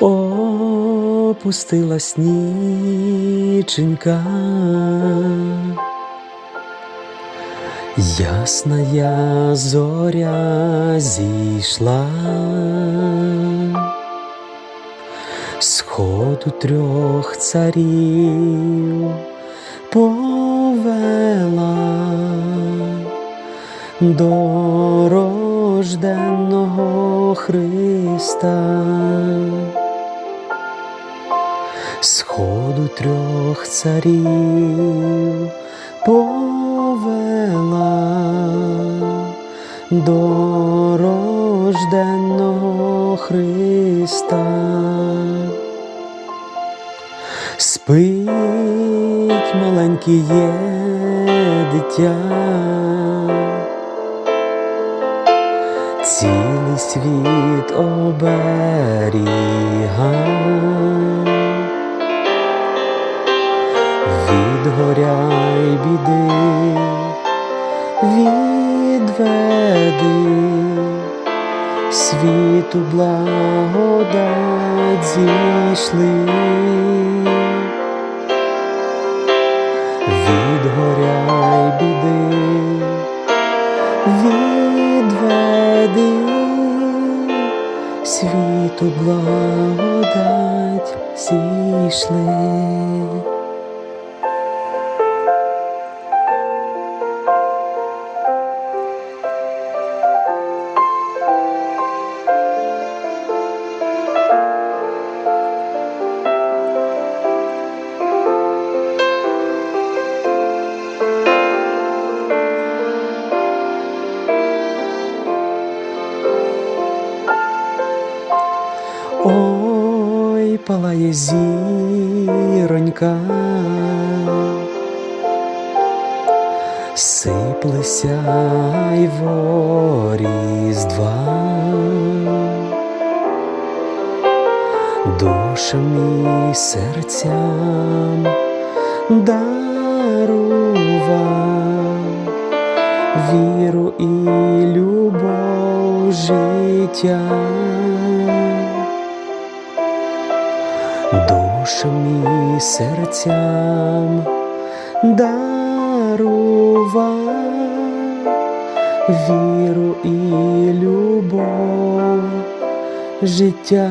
опустилась ніченька, ясная зоря зійшла, сходу трьох царів повела до рожденного Христа. Сходу трьох царів повела до рожденного Христа. Спить маленькіє дитя, цілий світ оберіга. Від горя й біди відведи світу благодать зійшли від горя й біди відведи світу благодать зійшли. Ой, палає зіронька, сиплеся й воріздва, душам і серцям дарува. Віру і любов життя. Душам і серцям дарував віру і любов життя.